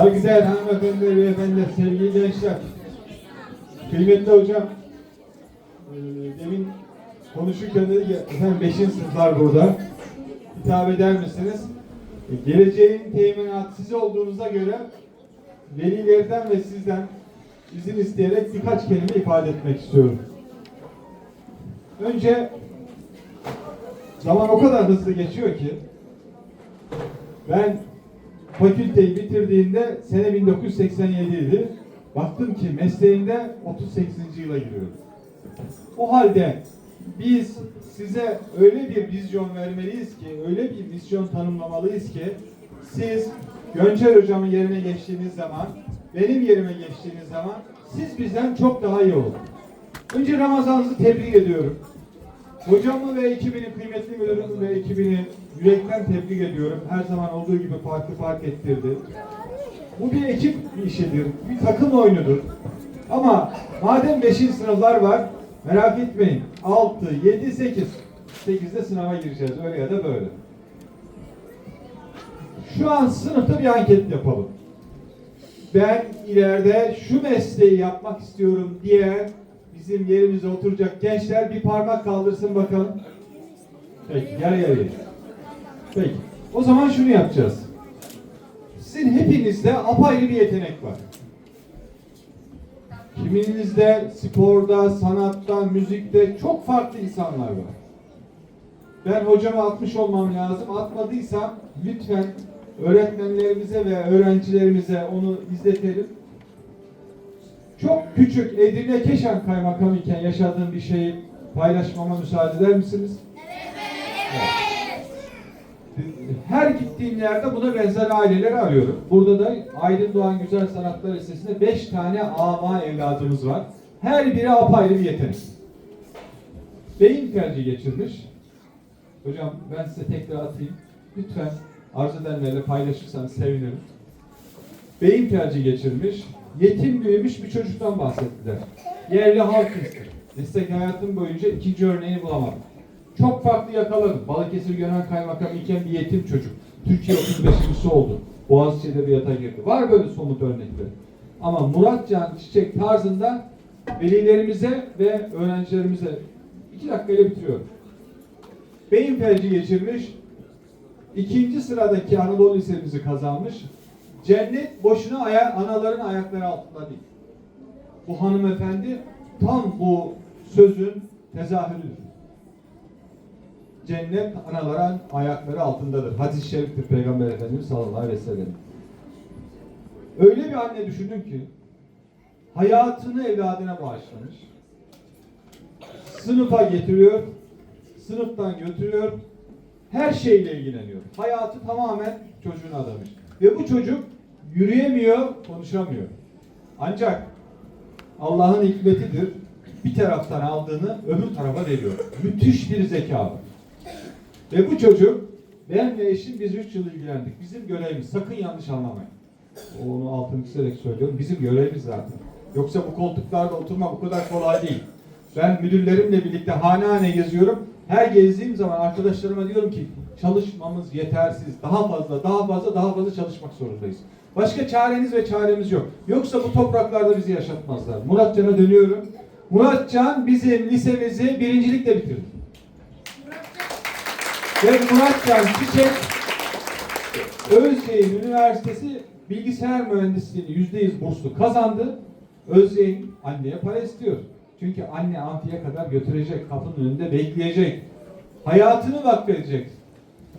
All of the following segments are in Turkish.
Saygıdeğer hanımefendiler ve efendiler, sevgili gençler, kıymetli hocam, e, demin konuşurken dedi ki, efendim 5. sınıflar burada, hitap eder misiniz? E, geleceğin teminatı siz olduğunuza göre velilerden ve sizden izin isteyerek birkaç kelime ifade etmek istiyorum. Önce zaman o kadar hızlı geçiyor ki ben fakülteyi bitirdiğinde sene 1987 idi. Baktım ki mesleğinde 38. yıla giriyorum. O halde biz size öyle bir vizyon vermeliyiz ki, öyle bir vizyon tanımlamalıyız ki siz Gönçer hocamın yerine geçtiğiniz zaman, benim yerime geçtiğiniz zaman siz bizden çok daha iyi olun. Önce Ramazan'ınızı tebrik ediyorum. Hocamı ve ekibini, kıymetli müdürümü ve ekibini yürekten tebrik ediyorum. Her zaman olduğu gibi farklı fark ettirdi. Bu bir ekip işidir, bir takım oyunudur. Ama madem 5. sınıflar var, merak etmeyin. 6, 7, 8. 8'de sınava gireceğiz, öyle ya da böyle. Şu an sınıfta bir anket yapalım. Ben ileride şu mesleği yapmak istiyorum diye bizim yerimize oturacak gençler bir parmak kaldırsın bakalım. Peki, yer yer yer. Peki, o zaman şunu yapacağız. Sizin hepinizde apayrı bir yetenek var. Kiminizde sporda, sanatta, müzikte çok farklı insanlar var. Ben hocama atmış olmam lazım. Atmadıysam lütfen öğretmenlerimize ve öğrencilerimize onu izletelim. Çok küçük Edirne Keşan kaymakam iken yaşadığım bir şeyi paylaşmama müsaade eder misiniz? Her gittiğim yerde buna benzer aileleri arıyorum. Burada da Aydın Doğan Güzel Sanatlar Lisesi'nde 5 tane ama evladımız var. Her biri apayrı bir yetenek. Beyin felci geçirmiş. Hocam ben size tekrar atayım. Lütfen arzu edenlerle paylaşırsanız sevinirim. Beyin felci geçirmiş, yetim büyümüş bir çocuktan bahsettiler. Yerli halk ister. Meslek hayatım boyunca ikinci örneğini bulamadım. Çok farklı yakaladım. Balıkesir Gönen Kaymakam iken bir yetim çocuk. Türkiye 35.si oldu. Boğaziçi'de bir yata girdi. Var böyle somut örnekler. Ama Muratcan Çiçek tarzında velilerimize ve öğrencilerimize iki dakikayla bitiriyorum. Beyin felci geçirmiş, ikinci sıradaki Anadolu Lisemizi kazanmış. Cennet boşuna aya, anaların ayakları altında değil. Bu hanımefendi tam bu sözün tezahürüdür. Cennet anaların ayakları altındadır. Hadis-i şeriftir Peygamber Efendimiz sallallahu aleyhi ve sellem. Öyle bir anne düşündüm ki hayatını evladına bağışlamış. Sınıfa getiriyor, sınıftan götürüyor, her şeyle ilgileniyor. Hayatı tamamen çocuğuna adamış. Ve bu çocuk yürüyemiyor, konuşamıyor. Ancak Allah'ın hikmetidir. Bir taraftan aldığını öbür tarafa veriyor. Müthiş bir zeka var. Ve bu çocuk ben ve eşim biz üç yıl ilgilendik. Bizim görevimiz sakın yanlış anlamayın. Onu altını çizerek söylüyorum. Bizim görevimiz zaten. Yoksa bu koltuklarda oturmak bu kadar kolay değil. Ben müdürlerimle birlikte hane hane geziyorum. Her gezdiğim zaman arkadaşlarıma diyorum ki çalışmamız yetersiz. Daha fazla, daha fazla, daha fazla çalışmak zorundayız. Başka çareniz ve çaremiz yok. Yoksa bu topraklarda bizi yaşatmazlar. Muratcan'a dönüyorum. Muratcan bizim lisemizi birincilikle bitirdi. Ve Muratcan Çiçek Özyeğin Üniversitesi bilgisayar mühendisliğini yüzde yüz burslu kazandı. Özyeğin anneye para istiyor. Çünkü anne amfiye kadar götürecek, kapının önünde bekleyecek. Hayatını vakfedecek.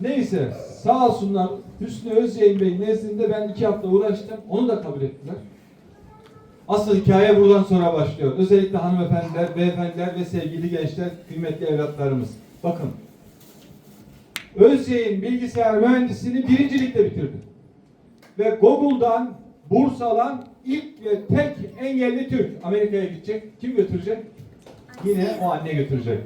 Neyse sağ olsunlar Hüsnü Özyeğin Bey nezdinde ben iki hafta uğraştım. Onu da kabul ettiler. Asıl hikaye buradan sonra başlıyor. Özellikle hanımefendiler, beyefendiler ve sevgili gençler, kıymetli evlatlarımız. Bakın Özyeğin bilgisayar mühendisliğini birincilikle bitirdi. Ve Google'dan burs alan ilk ve tek engelli Türk Amerika'ya gidecek. Kim götürecek? Yine o anne götürecek.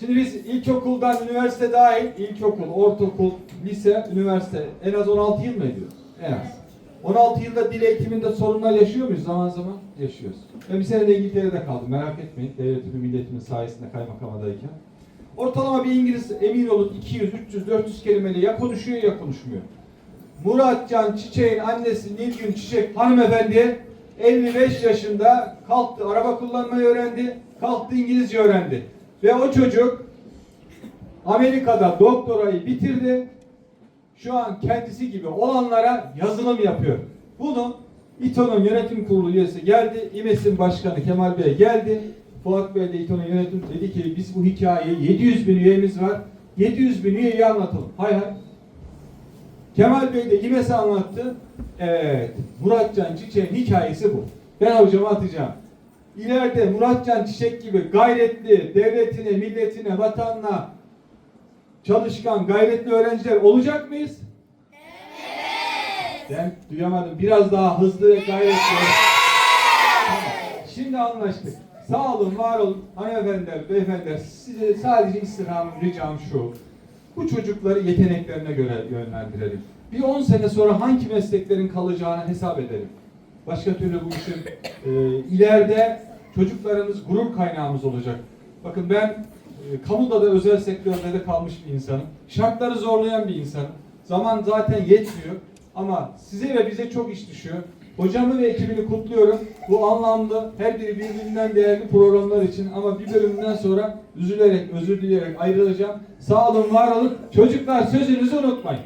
Şimdi biz ilkokuldan üniversite dahil, ilkokul, ortaokul, lise, üniversite en az 16 yıl mı ediyoruz? En az. 16 yılda dil eğitiminde sorunlar yaşıyor muyuz? Zaman zaman yaşıyoruz. Ben bir sene de İngiltere'de kaldım. Merak etmeyin. Devletimin, milletimin sayesinde kaymakam adayken. Ortalama bir İngiliz emin olun 200, 300, 400 kelimeyle ya konuşuyor ya konuşmuyor. Muratcan Çiçek'in annesi Nilgün Çiçek hanımefendi 55 yaşında kalktı araba kullanmayı öğrendi. Kalktı İngilizce öğrendi. Ve o çocuk Amerika'da doktorayı bitirdi. Şu an kendisi gibi olanlara yazılım yapıyor. Bunu İTO'nun yönetim kurulu üyesi geldi. İMES'in başkanı Kemal Bey geldi. Fuat Bey de İTO'nun yönetim dedi ki biz bu hikayeyi 700 bin üyemiz var. 700 bin üyeyi anlatalım. Hay hay. Kemal Bey de İMES'e anlattı. Evet. Muratcan Çiçek'in hikayesi bu. Ben hocama atacağım. İleride Muratcan Çiçek gibi gayretli, devletine, milletine, vatanına çalışkan, gayretli öğrenciler olacak mıyız? Evet. Ben duyamadım. Biraz daha hızlı ve gayretli. Tamam. Şimdi anlaştık. Sağ olun, var olun. Hanımefendiler, beyefendiler. Size sadece istirhamım, ricam şu. Bu çocukları yeteneklerine göre yönlendirelim. Bir 10 sene sonra hangi mesleklerin kalacağını hesap edelim. Başka türlü bu işin e, ileride çocuklarımız gurur kaynağımız olacak. Bakın ben e, kamuda da özel sektörde de kalmış bir insanım. Şartları zorlayan bir insanım. Zaman zaten yetmiyor ama size ve bize çok iş düşüyor. Hocamı ve ekibini kutluyorum. Bu anlamda her biri birbirinden değerli programlar için ama bir bölümden sonra üzülerek, özür dileyerek ayrılacağım. Sağ olun, var olun. Çocuklar sözünüzü unutmayın.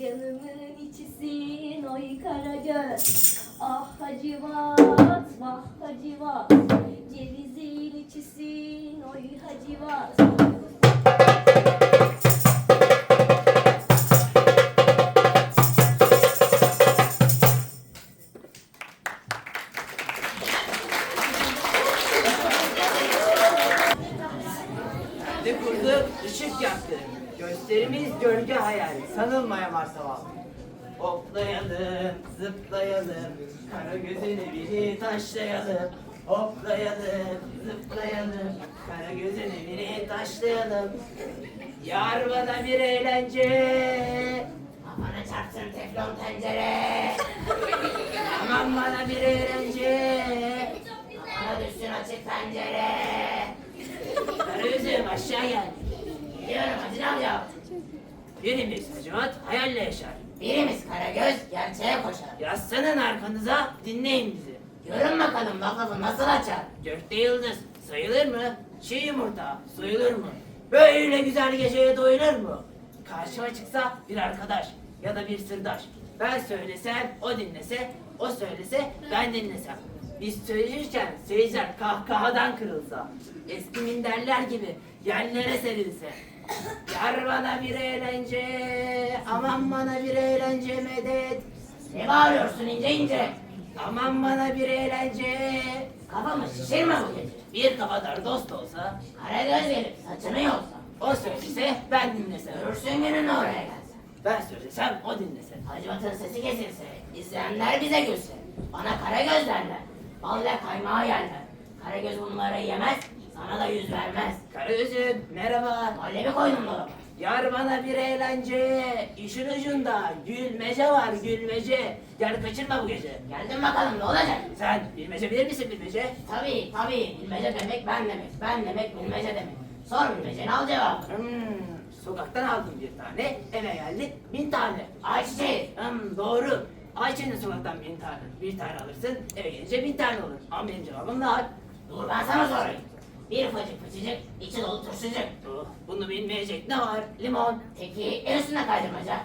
Canımın içisin oy Karagöz. Ah Hacivat, vah Hacivat. Cevizin içisin oy Hacivat biri taşlayalım. Hoplayalım, zıplayalım, kara gözünü biri taşlayalım. Yar bana bir eğlence, amana çarpsın teflon tencere. Aman bana bir eğlence, amana düşsün açık pencere. Karagöz'üm aşağı gel. Gidiyorum Hacı amca. Birimiz Hacivat hayalle yaşar. Birimiz Karagöz gerçeğe koşar. Yaslanın arkanıza dinleyin bizi. Görün bakalım laf lafı nasıl açar. Gökte yıldız sayılır mı? Çiğ yumurta soyulur mu? Böyle güzel geceye doyulur mu? Karşıma çıksa bir arkadaş ya da bir sırdaş. Ben söylesem o dinlese, o söylese ben dinlesem. Biz söylenirken seyirciler kahkahadan kırılsa. Eski minderler gibi yerlere serilse. Yar bana bir eğlence, aman bana bir eğlence medet. Ne bağırıyorsun ince ince? Aman bana bir eğlence. Kafamı şişirme bu gece. Bir kafadar dost olsa, Karagöz gelip saçını yolsa. o söylese ben dinlesem. Görürsün gününü oraya gelse. Ben söylesem o dinlese. Hacivat'ın sesi kesilse. izleyenler bize gülse. Bana Karagöz derler. Bal ve kaymağı yerler. Karagöz bunları yemez. Sana da yüz vermez. Karagöz'üm merhaba. Hallebi koydum dolaba. Yar bana bir eğlence. İşin ucunda gülmece var gülmece. Gel kaçırma bu gece. Geldin bakalım ne olacak? Sen bilmece bilir misin bilmece? Tabii tabii bilmece demek ben demek. Ben demek bilmece demek. Sor bilmeceni al cevabı. Hmm, sokaktan aldım bir tane, eve geldi bin tane. Ayçiçeği. Hmm, doğru. Ayça'nın sokaktan bin tane. Bir tane alırsın, eve gelince bin tane olur. Ama benim cevabım var. Dur ben sana sorayım. Bir fıcık fıçıcık, içi dolu turşucuk. Oh, bunu bilmeyecek ne var? Limon, Peki el üstüne kaydırmaca,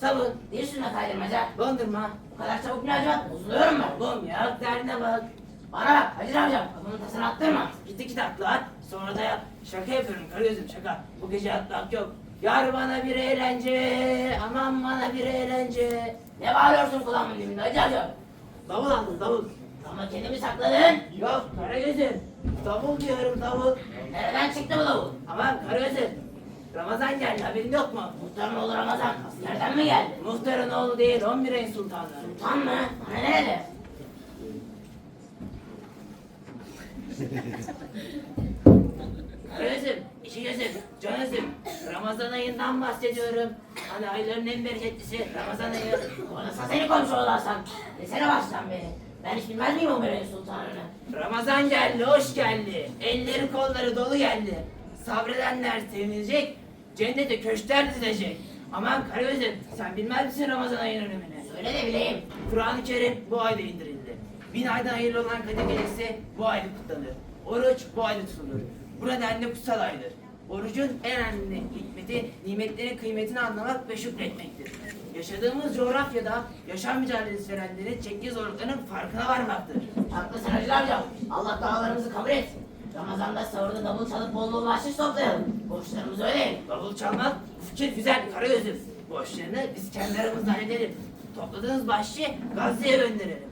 sabun, dil üstüne kaydırmaca. dondurma, Bu kadar çabuk ne acaba? Bozuluyorum ben. bum yak derdine bak. Bana bak Hacı amcam, kapının tasını attırma. Gitti kitaplar, sonra da yat. Şaka yapıyorum karagözüm şaka. Bu gece yatmak yok. Yar bana bir eğlence, aman bana bir eğlence. Ne bağırıyorsun kulağımın dibinde Hacı amcam? Davul aldım davul. Ama kendimi sakladın. Yok Karagöz'üm. Davul diyorum davul. Nereden çıktı bu davul? Aman Karagöz'üm. Ramazan geldi haberin yok mu? Muhtarın oğlu Ramazan askerden mi geldi? Muhtarın oğlu değil 11 ayın sultanı. Sultan mı? Bana nerede? Karagöz'üm, işi gözüm, can gözüm. Ramazan ayından bahsediyorum. Hani ayların en bereketlisi Ramazan ayı. Konuşsa seni komşu olarsan. Desene baştan beri. Ben hiç bilmez miyim o Bere'nin sultanını? Ramazan geldi, hoş geldi. Elleri kolları dolu geldi. Sabredenler sevinecek, cennete köşkler dizilecek. Aman Karagöz'üm, sen bilmez misin Ramazan ayının önemini? Söyle de bileyim. Kur'an-ı Kerim bu ayda indirildi. Bin aydan hayırlı olan Kadir Gecesi bu ayda kutlanır. Oruç bu ayda tutulur. Bu nedenle kutsal aydır. Orucun en önemli hikmeti nimetlerin kıymetini anlamak ve şükretmektir. Yaşadığımız coğrafyada yaşam mücadelesi verenlerin çektiği zorlukların farkına varmaktır. Haklısın Hacı amcam. Allah dualarımızı kabul etsin. Ramazan'da sahurda davul çalıp bol bol bahşiş toplayalım. Borçlarımızı ödeyelim. Davul çalmak fikir güzel Karagöz'üm. Borçlarını biz kendi halledelim. Topladığımız bahşişi Gazze'ye gönderelim.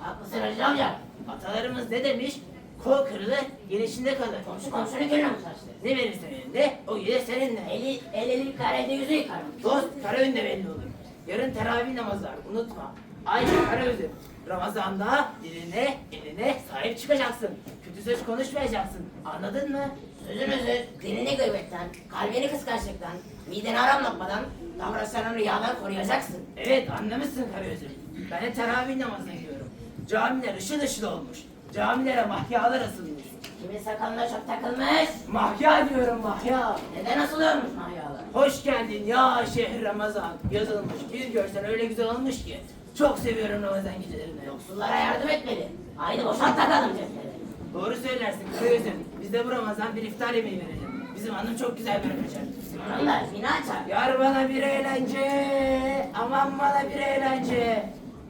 Haklısın Hacı amcam. Atalarımız ne demiş? Kol kırılır, gelişinde kalır. Komşu komşunun gönlü muhtaçtır. Ne verirsen elinde, o gelir seninle. Eli, el eli yıkar, elde yüzü yıkar. Dost kara önde belli olur. Yarın teravih namazı var, unutma. Ay kara özü. Ramazan'da diline, eline sahip çıkacaksın. Kötü söz konuşmayacaksın. Anladın mı? Sözünüzü dilini gıybetten, kalbini kıskançlıktan, mideni haram lokmadan, davranışlarını rüyadan koruyacaksın. Evet anlamışsın kara özü. Ben de teravih namazına gidiyorum. Camiler ışıl ışıl olmuş. Camilere mahyalar asılmış. Kimin sakalına çok takılmış, Mahya diyorum mahya. neden asılıyormuş mahyalar? Hoş geldin ya şehir Ramazan. Yazılmış bir görsen öyle güzel olmuş ki. Çok seviyorum Ramazan gecelerini. Yoksullara yardım etmeli. Haydi boşalt takalım cepleri. Doğru söylersin Karagöz'üm. Biz de bu Ramazan bir iftar yemeği verelim. Bizim hanım çok güzel bir kaçar. Da ismini açar. Yar bana bir eğlence, aman bana bir eğlence.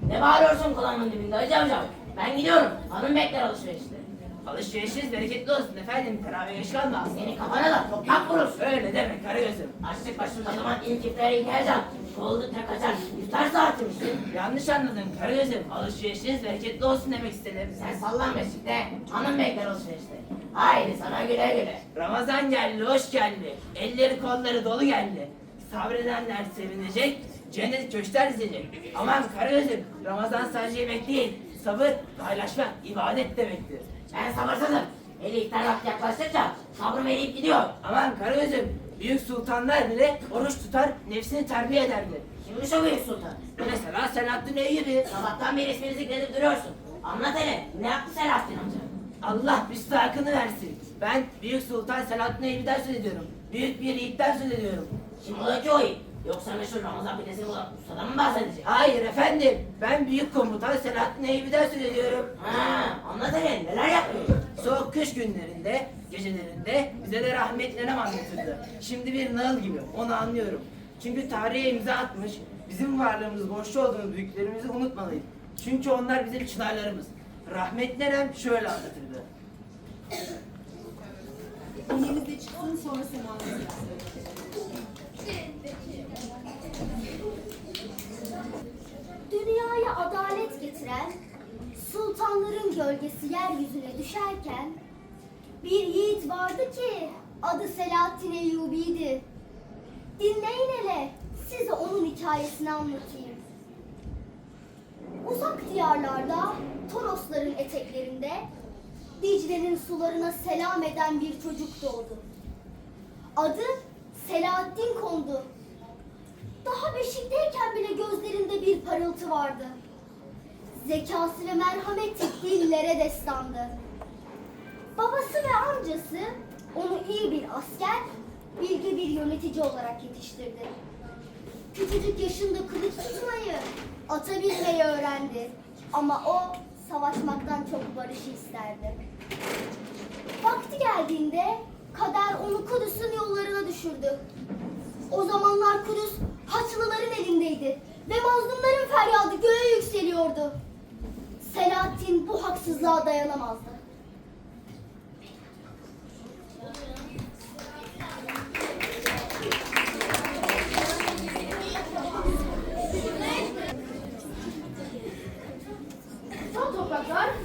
Ne bağırıyorsun kulağımın dibinde Hacı amcam? Ben gidiyorum. Hanım bekler alışverişte. Alışverişiniz bereketli olsun efendim. Teravih kalma. Senin kafana da toprak vurur. Öyle deme Karagöz'üm. Açlık başımda zaman ilk iftara heyecan. Kovuldukça kaçar. İftar saatimiz. Yanlış anladın Karagöz'üm. Alışverişiniz bereketli olsun demek istedim. Sen sallan beşikte. Hanım bekler alışverişte. Haydi sana güle güle. Ramazan geldi, hoş geldi. Elleri kolları dolu geldi. Sabredenler sevinecek, cennet köşkler dizecek. Aman Karagöz'üm, Ramazan sadece yemek değil, sabır, paylaşmak, ibadet demektir. Ben sabırsızım. Eli iftar vakti yaklaştıkça sabrım eriyip gidiyor. Aman Karagöz'üm, büyük sultanlar bile oruç tutar, nefsini terbiye ederdi. Kimmiş o büyük sultan? Mesela Selahaddin Eyyubi. Sabahtan beri ismini zikredip duruyorsun. Anlat hele. Ne yaptı Selahattin amca? Allah müstahakını versin. Ben Büyük Sultan Selahaddin Eyyubi'den söz ediyorum. Büyük bir yiğitten söz ediyorum. Kim ola ki o iyi? Yoksa meşhur Ramazan pidesini bulan ustadan mı bahsedecek? Hayır efendim, ben Büyük Komutan Selahaddin Eyyubi'den söz ediyorum. Ha, anlat hele. Neler yapıyor? Soğuk kış günlerinde, gecelerinde bize de rahmetli nenem anlatırdı. Şimdi bir nağıl gibi, onu anlıyorum. Çünkü tarihe imza atmış, bizim varlığımız borçlu olduğumuz büyüklerimizi unutmalıyız. Çünkü onlar bizim çınarlarımız. Rahmetli nenem şöyle anlatırdı. Elimizde çıksın sonra seni Adalet getiren, sultanların gölgesi yeryüzüne düşerken, bir yiğit vardı ki adı Selahattin Eyyubi'ydi. Dinleyin hele, size onun hikayesini anlatayım. Uzak diyarlarda, Torosların eteklerinde, Dicle'nin sularına selam eden bir çocuk doğdu. Adı Selahattin kondu. Daha beşikteyken bile gözlerinde bir parıltı vardı. Zekası ve merhameti dillere destandı. Babası ve amcası onu iyi bir asker, bilgi bir yönetici olarak yetiştirdi. Küçücük yaşında kılıç tutmayı, ata binmeyi öğrendi. Ama o savaşmaktan çok barışı isterdi. Vakti geldiğinde kader onu Kudüs'ün yollarına düşürdü. O zamanlar Kudüs Haçlıların elindeydi ve mazlumların feryadı göğe yükseliyordu. Selahattin bu haksızlığa dayanamazdı.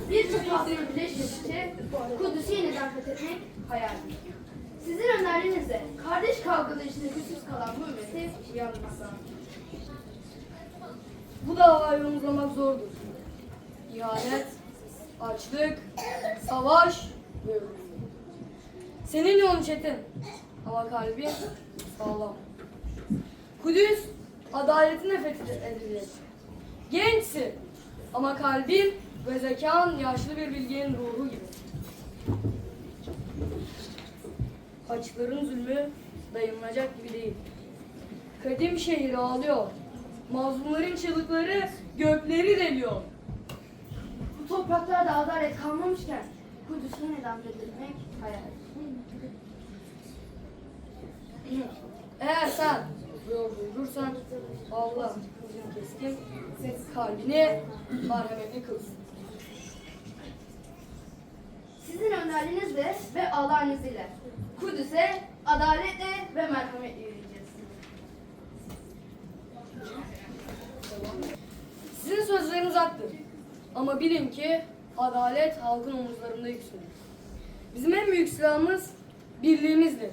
birçok asrın birleşmesiyle Kudüs'ü yeniden fethetmek hayaldir. Sizin önerinizle kardeş kavgaları içinde güçsüz kalan bu ümmeti uyanmak lazım. Bu davayı omuzlamak zordur. İhanet, açlık, savaş ve ölüm. Senin yolun çetin ama kalbin sağlam. Kudüs adaletine fethedilecek. Gençsin ama kalbin ve zekan yaşlı bir bilgenin ruhu gibi. Açların zulmü dayanılacak gibi değil. Kadim şehir ağlıyor. Mazlumların çığlıkları gökleri deliyor. Bu topraklarda adalet kalmamışken Kudüs'ü yeniden fethetmek hayal. Eğer sen uydurursan Allah uzun keskin ses kalbini merhametli kılsın. Sizin önderliğinizle ve Allah'ın izniyle Kudüs'e adaletle ve merhametle Ama bilin ki adalet halkın omuzlarında yükselir. Bizim en büyük silahımız birliğimizdir.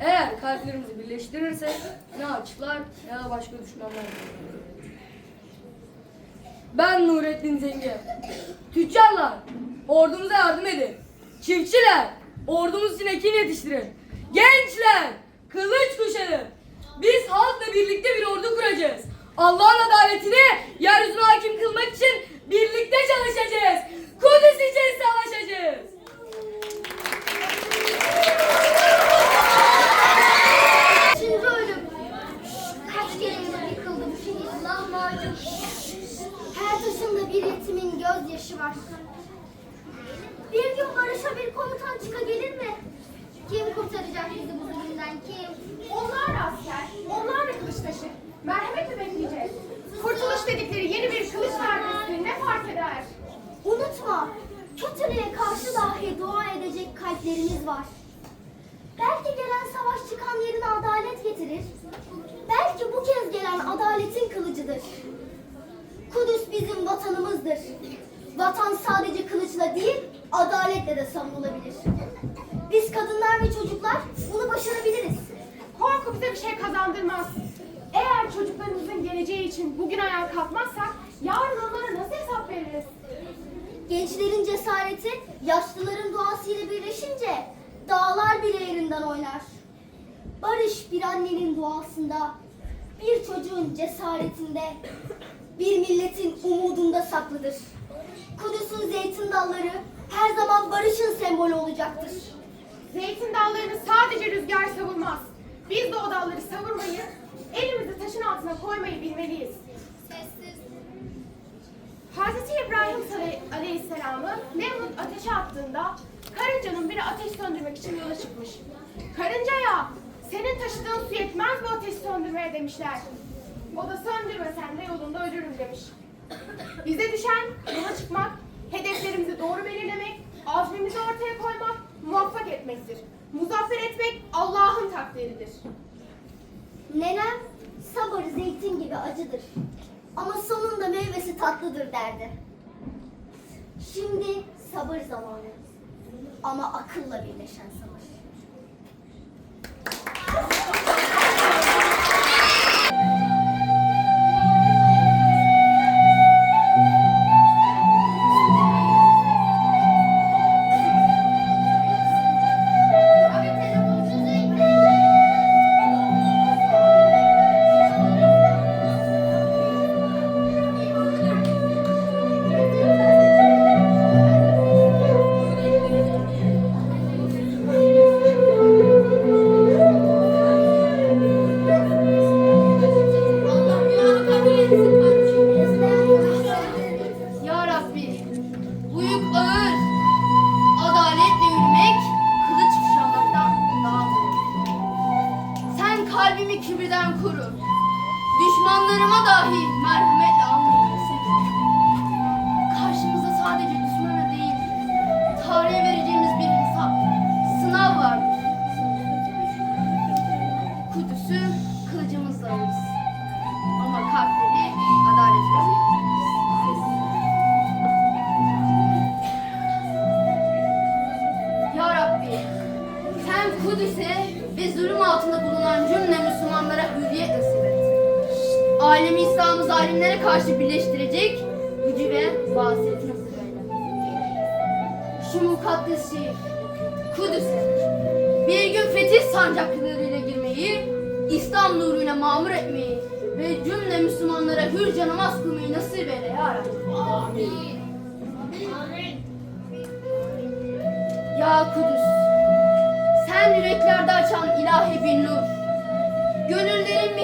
Eğer kalplerimizi birleştirirsek ne açıklar ne de başka düşmanlar. Ben Nurettin Zengin. Tüccarlar, ordumuza yardım edin. Çiftçiler, ordumuz için ekin yetiştirin. Gençler, kılıç kuşanın. Biz halkla birlikte bir ordu kuracağız. Allah'ın adaletini yeryüzüne hakim kılmak için birlikte çalışacağız. Kudüs için savaşacağız. Şimdi ölüm. Kaç kere yıkıldı bu şehir lahmacun. Her taşında bir yetimin gözyaşı var. Bir gün barışa bir komutan çıka gelir mi? Kim kurtaracak bizi bu zulümden kim? Onlar asker, onlar da kılıç taşır. Merhamet mi bekleyeceğiz? Kurtuluş dedikleri yeni bir kılıç darbesi ne fark eder? Unutma, kötülüğe karşı dahi dua edecek kalplerimiz var. Belki gelen savaş çıkan yerine adalet getirir. Belki bu kez gelen adaletin kılıcıdır. Kudüs bizim vatanımızdır. Vatan sadece kılıçla değil, adaletle de savunulabilir. Biz kadınlar ve çocuklar bunu başarabiliriz. Korku bize bir şey kazandırmaz. Eğer çocuklarımızın geleceği için bugün ayağa kalkmazsak yarın onlara nasıl hesap veririz? Gençlerin cesareti yaşlıların duasıyla birleşince dağlar bile yerinden oynar. Barış bir annenin duasında, bir çocuğun cesaretinde, bir milletin umudunda saklıdır. Kudüs'ün zeytin dalları her zaman barışın sembolü olacaktır. Zeytin dallarını sadece rüzgar savurmaz. Biz de o dalları savurmayı, elimizi taşın altına koymayı bilmeliyiz. Hazreti İbrahim Aleyhisselam'ı Nemrut ateşe attığında karıncanın biri ateş söndürmek için yola çıkmış. Karıncaya senin taşıdığın su yetmez bu ateşi söndürmeye demişler. O da söndürmesen de yolunda ölürüm demiş. Bize düşen yola çıkmak, hedeflerimizi doğru belirlemek, azmimizi ortaya koymak, muvaffak etmektir. Muzaffer etmek Allah'ın takdiridir. Nenem sabır zeytin gibi acıdır. Ama sonunda meyvesi tatlıdır derdi. Şimdi sabır zamanı. Ama akılla birleşen sabır.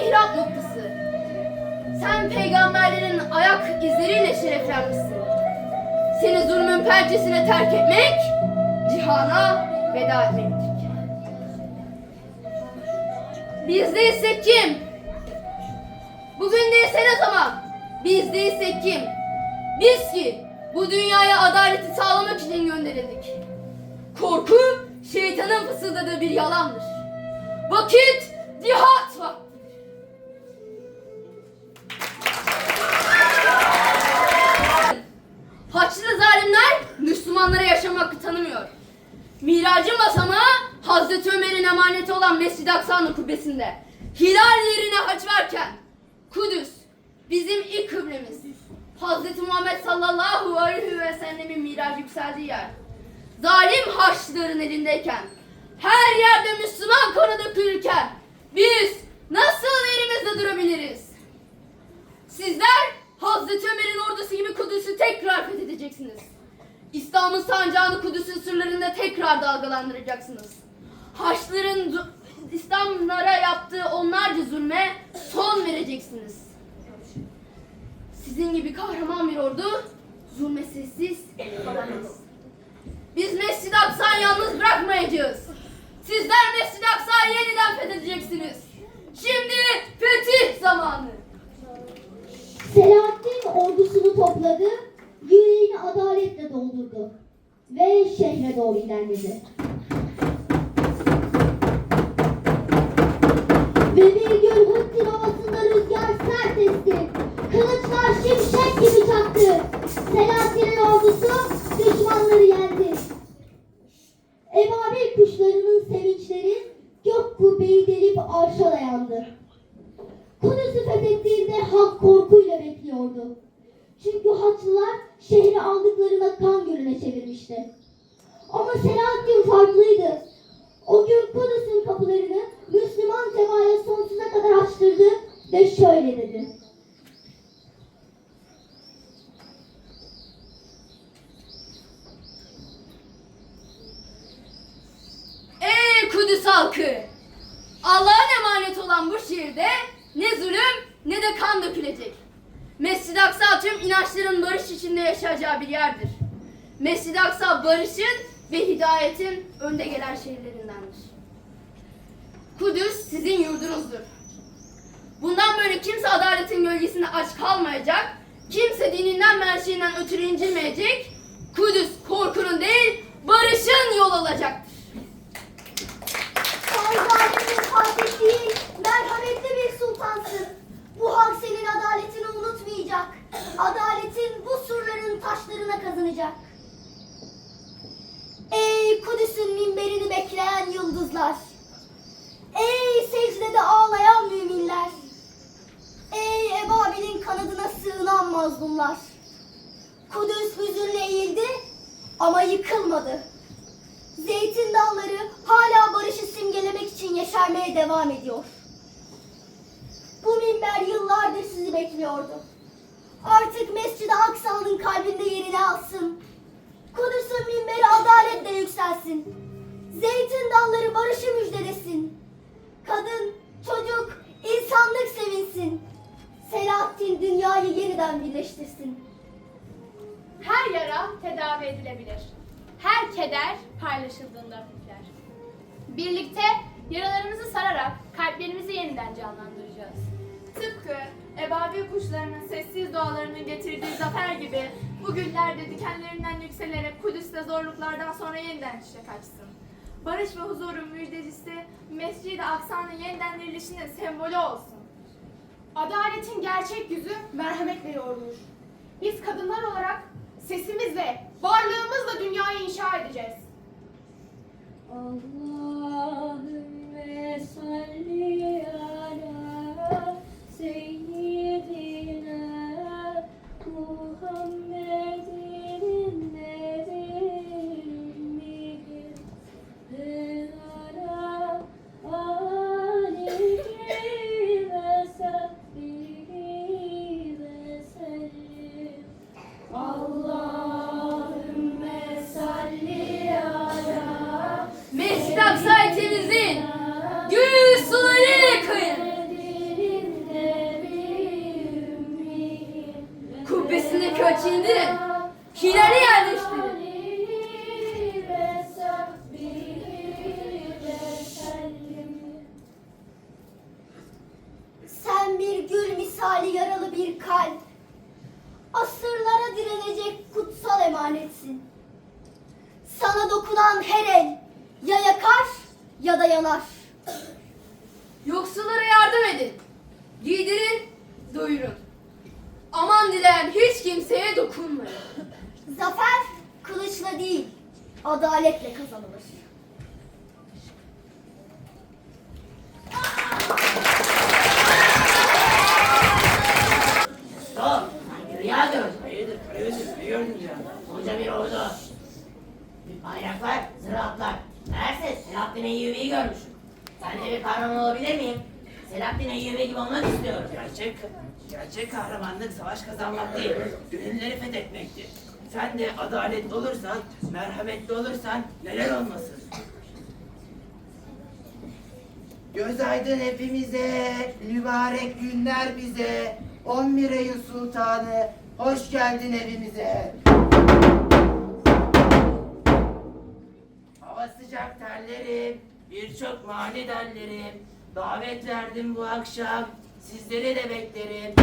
Mihrap noktası. Sen peygamberlerin ayak izleriyle şereflenmişsin. Seni zulmün pençesine terk etmek, cihana veda etmektir. Biz değilsek kim? Bugün değilse ne zaman? Biz değilsek kim? Biz ki bu dünyaya adaleti sağlamak için gönderildik. Korku şeytanın fısıldadığı bir yalandır. Vakit cihat vaktidir. Haçlı zalimler Müslümanlara yaşam hakkı tanımıyor. Miracın basamağı Hazreti Ömer'in emaneti olan Mescid-i Aksa'nın kubbesinde. Hilal yerine haç varken Kudüs bizim ilk kıblemiz. Hazreti Muhammed sallallahu aleyhi ve sellemin miracı yükseldiği yer. Zalim Haçlıların elindeyken, her yerde Müslüman kanı dökülürken biz nasıl elimizde durabiliriz? Sizler Hazreti Ömer'in ordusu gibi Kudüs'ü tekrar fethedeceksiniz. İslam'ın sancağını Kudüs'ün sırlarında tekrar dalgalandıracaksınız. Haçlıların zu- İslamlara yaptığı onlarca zulme son vereceksiniz. Sizin gibi kahraman bir ordu zulme sessiz kalamaz. Biz Mescid-i Aksa'yı yalnız bırakmayacağız. Sizler Mescid-i Aksa'yı yeniden fethedeceksiniz. Şimdi fetih zamanı. Selahaddin ordusunu topladı, yüreğini adaletle doldurdu ve şehre doğru ilerledi. Ve bir gün Huttin havasında rüzgar sert esti. Kılıçlar şimşek gibi çaktı. Selahaddin'in ordusu bekliyordu. Çünkü Haçlılar şehri aldıklarına kan gölüne çevirmişti. Ama Selahaddin farklıydı. O gün Kudüs'ün kapılarını Müslüman tebaaya sonsuza kadar açtırdı ve şöyle dedi. Ey Kudüs halkı! Allah'ın emanet olan bu şehirde ne zulüm ne de kan dökülecek. Mescid-i Aksa tüm inançların barış içinde yaşayacağı bir yerdir. Mescid-i Aksa barışın ve hidayetin önde gelen şehirlerindendir. Kudüs sizin yurdunuzdur. Bundan böyle kimse adaletin gölgesinde aç kalmayacak, kimse dininden menşeinden ötürü incilmeyecek, Kudüs korkunun değil, barışın yol alacaktır. Sen değil, merhametli bir sultansın. Bu halk senin unutmayacak. Adaletin bu surların taşlarına kazanacak. Ey Kudüs'ün minberini bekleyen yıldızlar. Ey secdede ağlayan müminler. Ey Ebabil'in kanadına sığınan mazlumlar. Kudüs hüzünle eğildi ama yıkılmadı. Zeytin dalları hala barışı simgelemek için yeşermeye devam ediyor. Bu minber yıllardır sizi bekliyordu. Artık Mescid-i Aksa'nın kalbinde yerini alsın. Kudüs'ün minberi adaletle yükselsin. Zeytin dalları barışı müjdelesin. Kadın, çocuk, insanlık sevinsin. Selahattin dünyayı yeniden birleştirsin. Her yara tedavi edilebilir. Her keder paylaşıldığında hafifler. Birlikte yaralarımızı sararak kalplerimizi yeniden canlandıracağız. Tıpkı ebabil kuşlarının sessiz dualarının getirdiği zafer gibi bu güller de dikenlerinden yükselerek Kudüs'te zorluklardan sonra yeniden çiçek açsın. Barış ve huzurun müjdecisi Mescid-i Aksa'nın yeniden dirilişinin sembolü olsun. Adaletin gerçek yüzü merhametle yoğrulur. Biz kadınlar olarak sesimizle, varlığımızla dünyayı inşa edeceğiz. Allahümme salli ala ya yakar ya da yanar. Yoksullara yardım edin. Giydirin, doyurun. Aman dileyen hiç kimseye dokunmayın. Zafer kılıçla değil, adaletle kazanılır. Selahattin Eyyubi'yi görmüşüm. Ben de bir kahraman olabilir miyim? Selahattin Eyyubi gibi olmak istiyorum. Gerçek, gerçek kahramanlık savaş kazanmak değil, gönülleri fethetmektir. Sen de adaletli olursan, merhametli olursan neler olmasın. Göz aydın hepimize, mübarek günler bize. 11 Eylül Sultanı, hoş geldin evimize. Hava sıcak terlerim, birçok manidarlerim. Davet verdim bu akşam, sizleri de beklerim.